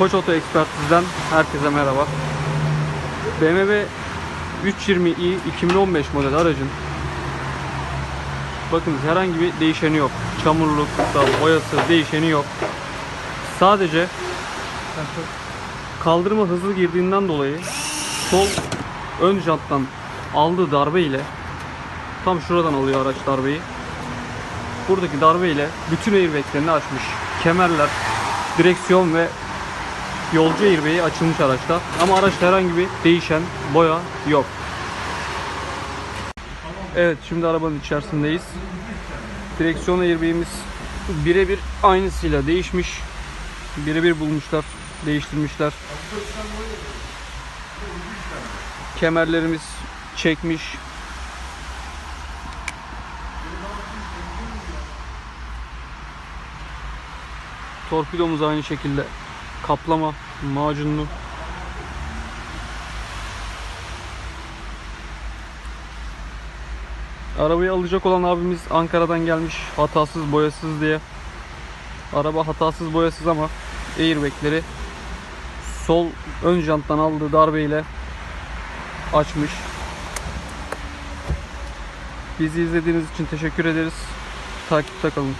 Koç Oto Ekspertiz'den herkese merhaba. BMW 320i 2015 model aracın bakın herhangi bir değişeni yok. Çamurluk, boyası değişeni yok. Sadece kaldırıma hızlı girdiğinden dolayı sol ön janttan aldığı darbe ile tam şuradan alıyor araç darbeyi. Buradaki darbe ile bütün airbaglerini açmış. Kemerler, direksiyon ve yolcu airbag'i açılmış araçta. Ama araçta herhangi bir değişen boya yok. Evet şimdi arabanın içerisindeyiz. Direksiyon airbag'imiz birebir aynısıyla değişmiş. Birebir bulmuşlar, değiştirmişler. Kemerlerimiz çekmiş. Torpidomuz aynı şekilde kaplama macunlu. Arabayı alacak olan abimiz Ankara'dan gelmiş hatasız boyasız diye. Araba hatasız boyasız ama airbagleri sol ön janttan aldığı darbeyle açmış. Bizi izlediğiniz için teşekkür ederiz. Takipte kalın.